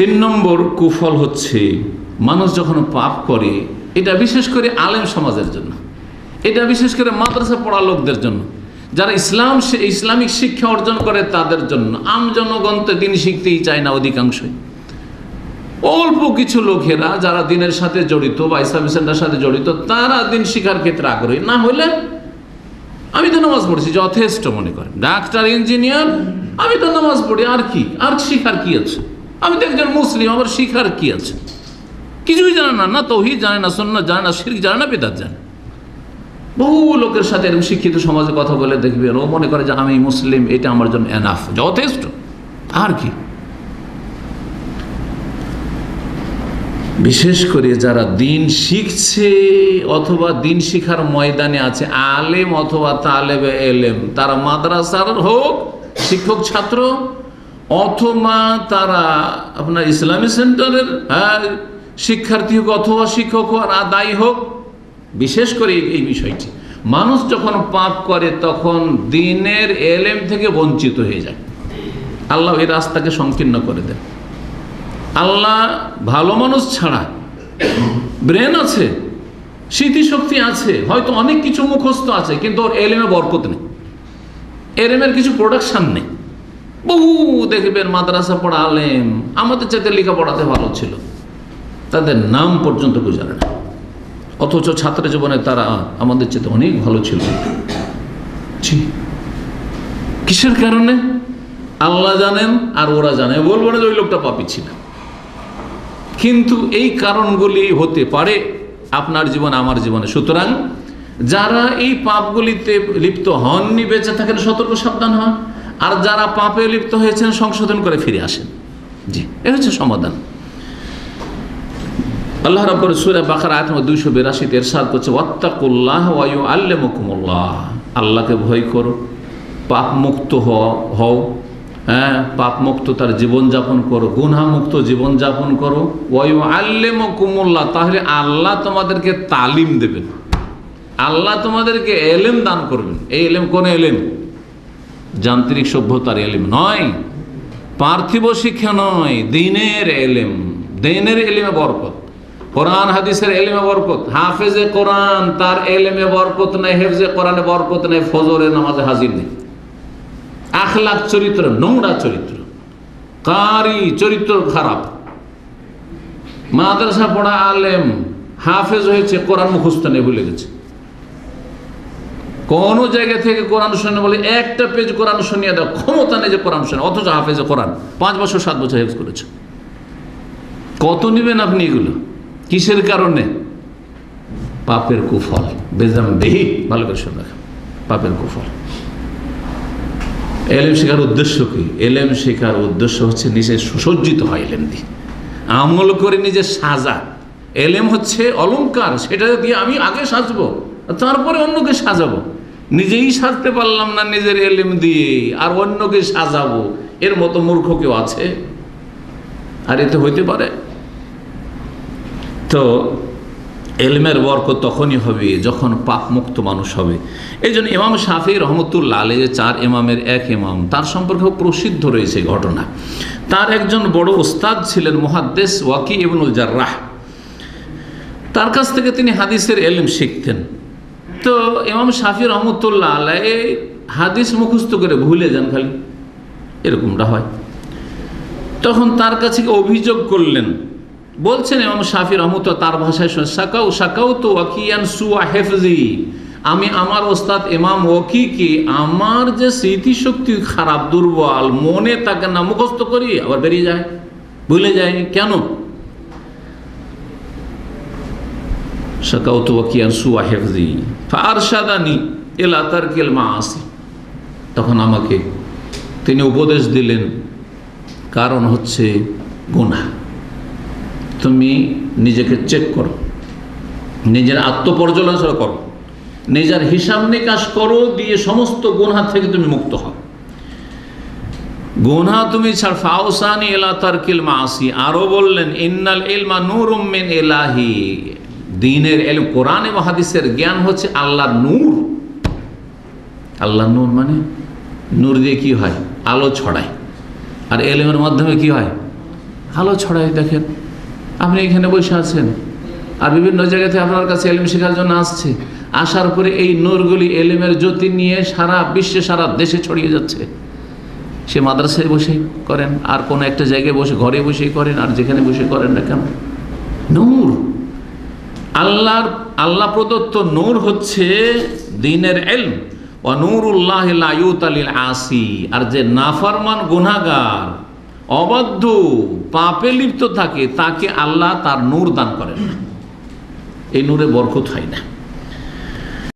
তিন নম্বর কুফল হচ্ছে মানুষ যখন পাপ করে, এটা বিশেষ করে আলেম সমাজের জন্য। এটা বিশেষ করে মাদ্রাসা পড়া লোকদের জন্য। যারা ইসলাম ইসলামিক শিক্ষা অর্জন করে তাদের জন্য। আম জনগণ তো দিন শিখতেই চায় না অধিকাংশই। অল্প কিছু লোকেরা যারা দিনের সাথে জড়িত বা ইসলামী সেন্টার সাথে জড়িত, তারা দিন শিখার ক্ষেত্রে আগ্রহী। না হলে আমি তো নামাজ পড়ছি, যথেষ্ট মনে করেন। ডাক্তার, ইঞ্জিনিয়ার, আমি তো নামাজ পড়ি, আর কি? আর শিখার কি আছে? আমি তো একজন মুসলিম, আমার শিখার কি আছে? কিছুই জানে না না তৌহিদ জানে না সন্না জানে না শির জানে না, বেদাত জানে বহু লোকের সাথে এরকম শিক্ষিত সমাজে কথা বলে দেখবেন, ও মনে করে যে আমি মুসলিম, এটা আমার জন্য এনাফ যথেষ্ট। আর কি? বিশেষ করে যারা দিন শিখছে অথবা দিন শিখার ময়দানে আছে, আলেম অথবা তালেবে এলেম, তারা মাদ্রাসার হোক, শিক্ষক, ছাত্র অথবা তারা আপনার ইসলামী সেন্টারের হ্যাঁ, শিক্ষার্থী হোক অথবা শিক্ষক আর দায়ী হোক বিশেষ করে এই- এই বিষয়টি। মানুষ যখন পাপ করে তখন দিনের এলেম থেকে বঞ্চিত হয়ে যায়। আল্লাহ এই রাস্তাকে সংকীর্ণ করে দেন। আল্লাহ ভালো মানুষ ছাড়া ব্রেন আছে স্মৃতিশক্তি আছে হয়তো অনেক কিছু মুখস্থ আছে কিন্তু ওর এলেমে বরকত নেই। এলেমের কিছু প্রোডাকশান নেই। বহু দেখবেন মাদ্রাসা পড়া আলেম আমাদের চাইতে লেখাপড়াতে ভালো ছিল। তাদের নাম পর্যন্ত কেউ জানে না। অথচ ছাত্র জীবনে তারা আমাদের চেয়ে অনেক ভালো ছিল। কিসের কারণে? আল্লাহ জানেন আর ওরা জানে। বলব না যে ওই লোকটা পাপি ছিল। কিন্তু এই কারণগুলি হতে পারে আপনার জীবন, আমার জীবনে। সুতরাং যারা এই পাপগুলিতে লিপ্ত হননি, বেঁচে থাকেন, সতর্ক সাবধান হন। আর যারা পাপে লিপ্ত হয়েছেন, সংশোধন করে ফিরে আসেন। জি, এ হচ্ছে সমাধান। আল্লাহ রব্বর সুরে বাখার আয়াত দুইশো বিরাশিতে এরশাদ করছে, ওয়াত্তাকুল্লাহ ওয়ায়ু আল্লে মুকুমুল্লাহ আল্লাহকে ভয় করো পাপ মুক্ত হও। হ্যাঁ পাপ মুক্ত তার জীবনযাপন করো গুনামুক্ত জীবনযাপন করো। ওয়ায়ু আল্লে মুকুমুল্লাহ তাহলে আল্লাহ তোমাদেরকে তালিম দেবেন। আল্লাহ তোমাদেরকে এলেম দান করবেন। এই এলেম কোন এলেম? যান্ত্রিক সভ্যতার এলেম নয়, পার্থিব শিক্ষা নয়, দিনের এলেম। দিনের এলেমে বরকত। কোরআন, হাদিসের এলেমে বরকত। হাফেজে কোরআন, তার এলেমে বরকত নেই, হেফজে কোরআনে বরকত নেই, ফজরে নামাজে হাজির নেই। আখলাখ চরিত্র, নোংরা চরিত্র। কারি চরিত্র খারাপ। মাদ্রাসা পড়া আলেম, হাফেজ হয়েছে, কোরআন মুখস্থ নেই, ভুলে গেছে। কোন জায়গা থেকে কোরআন শুনে বলে একটা পেজ কোরআন শুনিয়ে দাও। ক্ষমতা নেই যে কোরআন শুনে, অথচ হাফেজে কোরআন। পাঁচ বছর, সাত বছর হেফজ করেছে। কত নেবেন আপনি এগুলো? কিসের কারণে? পাপের কুফল। বেজাম দেহি ভালো করে শুনে রাখেন। পাপের কুফল। এলেম শেখার উদ্দেশ্য কি? এলেম শেখার উদ্দেশ্য হচ্ছে নিজে সুসজ্জিত হয় এলেম দিয়ে। আমল করে নিজে সাজা। এলেম হচ্ছে অলঙ্কার সেটা দিয়ে আমি আগে সাজবো, তারপরে অন্যকে সাজাবো। নিজেই সাজতে পারলাম না নিজের এলিম দিয়ে, আর অন্যকে সাজাবো। এর মতো মূর্খ কেউ আছে? আর এতে হইতে পারে? তো এলমের বরকত তখনই হবে যখন পাপ মুক্ত মানুষ হবে। এই জন্য ইমাম শাফি রহমতুল্লাহ আলী যে চার ইমামের এক ইমাম, তার সম্পর্কে প্রসিদ্ধ রয়েছে ঘটনা। তার একজন বড় ওস্তাদ ছিলেন মুহাদ্দেস ওয়াকি ইবনুল জার্রাহ। তার কাছ থেকে তিনি হাদিসের এলম শিখতেন। তো ইমাম শাফি রহমতুল্লাহ আলাই হাদিস মুখস্থ করে ভুলে যান খালি। এরকমটা হয়। তখন তার কাছে অভিযোগ করলেন। বলছেন ইমাম শাফি রহমত তার ভাষায় শুনে সাকাউ সাকাউ তো ওয়াকিয়ান সুয়া হেফজি। আমি আমার ওস্তাদ ইমাম ওকিকে, আমার যে স্মৃতিশক্তি খারাপ, দুর্বল, মনে তাকে না মুখস্থ করি, আবার বেরিয়ে যায়। ভুলে যায় কেন? তখন আমাকে তিনি উপদেশ দিলেন, কারণ হচ্ছে গুনাহ। তুমি নিজেকে চেক করো, নিজের আত্মপর্যালোচনা করো, নিজের হিসাব নিকাশ করো, দিয়ে সমস্ত গুনহা থেকে তুমি মুক্ত হও। গুনহা তুমি ছাড় আরও বললেন, ইন্নাল ইলমা নূর এলাহি দিনের এলম কোরআন এবং হাদিসের জ্ঞান হচ্ছে আল্লাহ নূর। আল্লাহ নূর মানে নূর দিয়ে কি হয়? আলো ছড়ায়। আর এলেমের মাধ্যমে কি হয়? আলো ছড়ায়, দেখেন। আপনি এখানে বসে আছেন, আর বিভিন্ন জায়গাতে আপনার কাছে এলিম শেখার জন্য আসছে। আসার পরে এই নূরগুলি এলিমের জ্যোতি নিয়ে সারা বিশ্বে, সারা দেশে ছড়িয়ে যাচ্ছে। সে মাদ্রাসায় বসে করেন, আর কোনো একটা জায়গায় বসে, ঘরে বসেই করেন, আর যেখানে বসে করেন না কেন? নূর। আল্লাহর, আল্লাহ প্রদত্ত নূর হচ্ছে দিনের এলম ও নূরুল্লাহ আলিল আসি। আর যে নাফারমান গুনাগার অবাধ্য, পাপে লিপ্ত থাকে, তাকে আল্লাহ তার নূর দান করেন। এই নূরে বরকত হয় না।